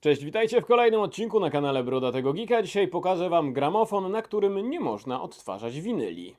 Cześć, witajcie w kolejnym odcinku na kanale Brodatego Geeka. Dzisiaj pokażę wam gramofon, na którym nie można odtwarzać winyli.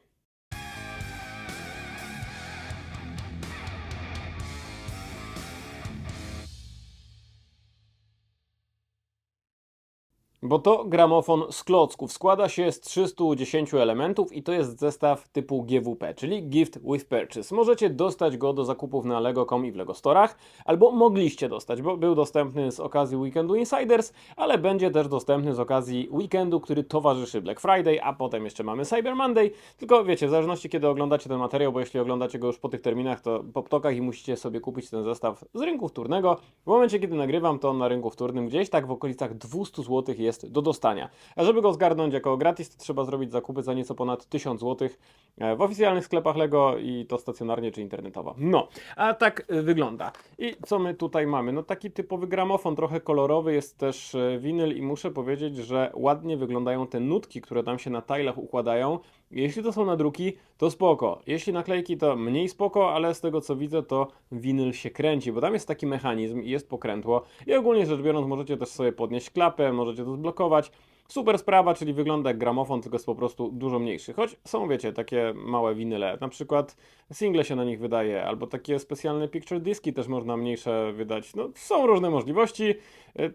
Bo to gramofon z klocków. Składa się z 310 elementów i to jest zestaw typu GWP, czyli Gift with Purchase. Możecie dostać go do zakupów na Lego.com i w Lego Storach, albo mogliście dostać, bo był dostępny z okazji Weekendu Insiders, ale będzie też dostępny z okazji weekendu, który towarzyszy Black Friday, a potem jeszcze mamy Cyber Monday. Tylko wiecie, w zależności kiedy oglądacie ten materiał, bo jeśli oglądacie go już po tych terminach, to po ptokach i musicie sobie kupić ten zestaw z rynku wtórnego. W momencie, kiedy nagrywam, to on na rynku wtórnym gdzieś tak w okolicach 200 zł jest do dostania. A żeby go zgarnąć jako gratis, to trzeba zrobić zakupy za nieco ponad 1000 zł e, w oficjalnych sklepach Lego i to stacjonarnie czy internetowo. No, a tak y, wygląda. I co my tutaj mamy? No taki typowy gramofon, trochę kolorowy, jest też e, winyl i muszę powiedzieć, że ładnie wyglądają te nutki, które tam się na tajlach układają. Jeśli to są nadruki, to spoko. Jeśli naklejki, to mniej spoko, ale z tego co widzę, to winyl się kręci, bo tam jest taki mechanizm i jest pokrętło. I ogólnie rzecz biorąc, możecie też sobie podnieść klapę, możecie to zblokować. Super sprawa, czyli wygląda jak gramofon, tylko jest po prostu dużo mniejszy. Choć są, wiecie, takie małe winyle, na przykład single się na nich wydaje, albo takie specjalne picture diski też można mniejsze wydać. No, są różne możliwości.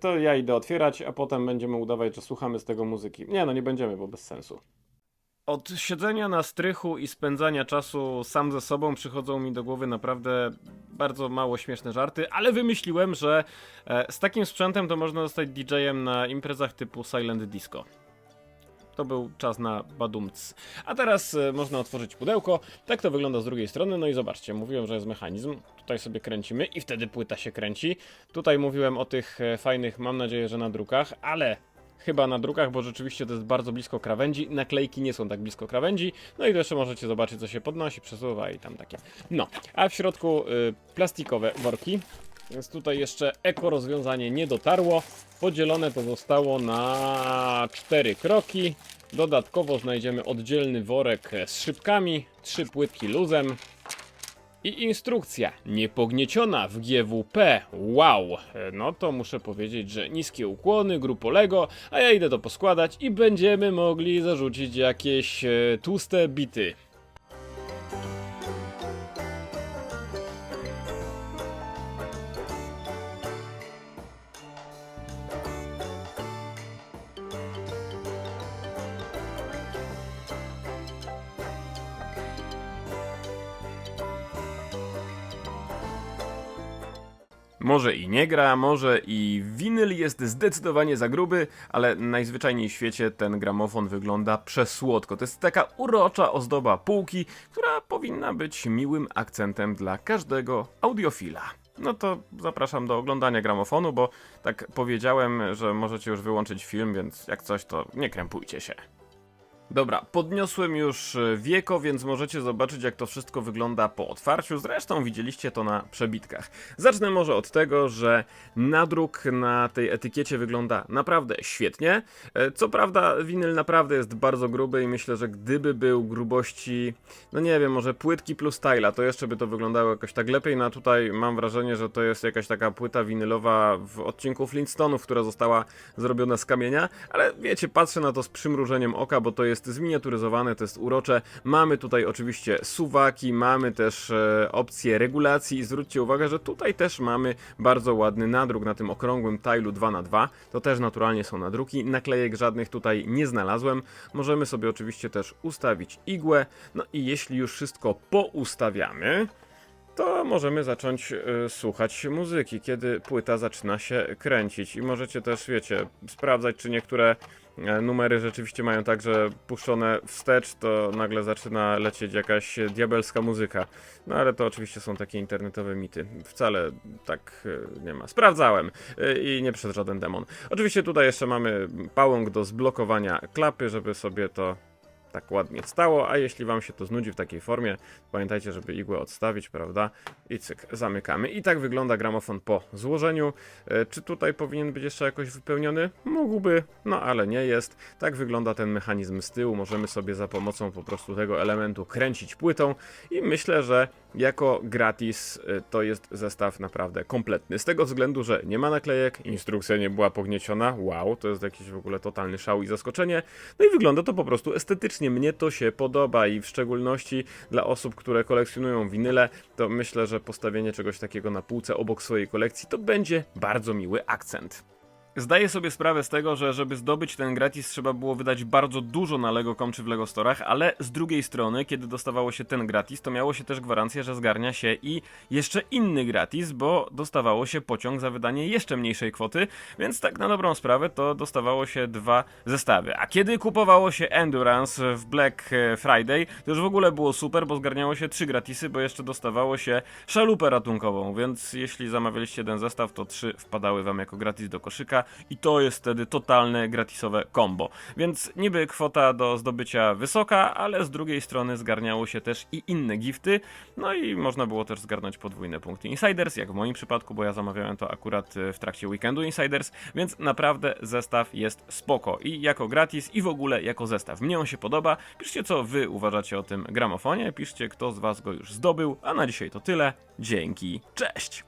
To ja idę otwierać, a potem będziemy udawać, że słuchamy z tego muzyki. Nie, no nie będziemy, bo bez sensu. Od siedzenia na strychu i spędzania czasu sam ze sobą przychodzą mi do głowy naprawdę bardzo mało śmieszne żarty, ale wymyśliłem, że e, z takim sprzętem to można zostać DJ-em na imprezach typu Silent Disco. To był czas na badumc. A teraz e, można otworzyć pudełko. Tak to wygląda z drugiej strony. No i zobaczcie, mówiłem, że jest mechanizm. Tutaj sobie kręcimy i wtedy płyta się kręci. Tutaj mówiłem o tych e, fajnych, mam nadzieję, że na drukach, ale chyba na drukach, bo rzeczywiście to jest bardzo blisko krawędzi. Naklejki nie są tak blisko krawędzi. No i to jeszcze możecie zobaczyć, co się podnosi, przesuwa i tam takie. No, a w środku y, plastikowe worki. Więc tutaj jeszcze eko rozwiązanie nie dotarło. Podzielone to zostało na cztery kroki. Dodatkowo znajdziemy oddzielny worek z szybkami, trzy płytki luzem, i instrukcja, niepognieciona w GWP. Wow! No to muszę powiedzieć, że niskie ukłony, grupo Lego, a ja idę to poskładać i będziemy mogli zarzucić jakieś e, tłuste bity. Może i nie gra, może i winyl jest zdecydowanie za gruby, ale najzwyczajniej w świecie ten gramofon wygląda przesłodko. To jest taka urocza ozdoba półki, która powinna być miłym akcentem dla każdego audiofila. No to zapraszam do oglądania gramofonu, bo tak powiedziałem, że możecie już wyłączyć film, więc jak coś to nie krępujcie się. Dobra, podniosłem już e, wieko, więc możecie zobaczyć, jak to wszystko wygląda po otwarciu. Zresztą widzieliście to na przebitkach. Zacznę może od tego, że nadruk na tej etykiecie wygląda naprawdę świetnie. E, Co prawda, winyl naprawdę jest bardzo gruby i myślę, że gdyby był grubości, no nie wiem, może płytki plus styla, to jeszcze by to wyglądało jakoś tak lepiej. No a tutaj mam wrażenie, że to jest jakaś taka płyta winylowa w odcinku Flintstoneów, która została zrobiona z kamienia, ale wiecie, patrzę na to z przymrużeniem oka, bo to jest zminiaturyzowane, to jest urocze. Mamy tutaj oczywiście suwaki, mamy też e, opcję regulacji i zwróćcie uwagę, że tutaj też mamy bardzo ładny nadruk na tym okrągłym tilu 2x2. To też naturalnie są nadruki, naklejek żadnych tutaj nie znalazłem. Możemy sobie oczywiście też ustawić igłę, no i jeśli już wszystko poustawiamy, to możemy zacząć y, słuchać muzyki, kiedy płyta zaczyna się kręcić. I możecie też, wiecie, sprawdzać, czy niektóre e, numery rzeczywiście mają tak, że puszczone wstecz, to nagle zaczyna lecieć jakaś diabelska muzyka. No ale to oczywiście są takie internetowe mity. Wcale tak y, nie ma. Sprawdzałem y, i nie przed żaden demon. Oczywiście tutaj jeszcze mamy pałąk do zblokowania klapy, żeby sobie to tak ładnie stało, a jeśli wam się to znudzi w takiej formie, pamiętajcie, żeby igłę odstawić, prawda? I cyk, zamykamy. I tak wygląda gramofon po złożeniu. E, Czy tutaj powinien być jeszcze jakoś wypełniony? Mógłby, no ale nie jest. Tak wygląda ten mechanizm z tyłu. Możemy sobie za pomocą po prostu tego elementu kręcić płytą i myślę, że jako gratis y, to jest zestaw naprawdę kompletny. Z tego względu, że nie ma naklejek, instrukcja nie była pognieciona. Wow, to jest jakiś w ogóle totalny szał i zaskoczenie. No i wygląda to po prostu estetycznie. Mnie to się podoba i w szczególności dla osób, które kolekcjonują winyle, to myślę, że postawienie czegoś takiego na półce obok swojej kolekcji to będzie bardzo miły akcent. Zdaję sobie sprawę z tego, że żeby zdobyć ten gratis trzeba było wydać bardzo dużo na Lego.com czy w Lego Storach, ale z drugiej strony, kiedy dostawało się ten gratis, to miało się też gwarancję, że zgarnia się i jeszcze inny gratis, bo dostawało się pociąg za wydanie jeszcze mniejszej kwoty, więc tak na dobrą sprawę to dostawało się dwa zestawy. A kiedy kupowało się Endurance w Black e, Friday, to już w ogóle było super, bo zgarniało się trzy gratisy, bo jeszcze dostawało się szalupę ratunkową, więc jeśli zamawialiście jeden zestaw, to trzy wpadały wam jako gratis do koszyka i to jest wtedy totalne gratisowe combo. Więc niby kwota do zdobycia wysoka, ale z drugiej strony zgarniało się też i inne gifty, no i można było też zgarnąć podwójne punkty Insiders, jak w moim przypadku, bo ja zamawiałem to akurat e, w trakcie weekendu Insiders, więc naprawdę zestaw jest spoko i jako gratis i w ogóle jako zestaw. Mnie on się podoba. Piszcie co wy uważacie o tym gramofonie, piszcie kto z was go już zdobył, a na dzisiaj to tyle. Dzięki, cześć!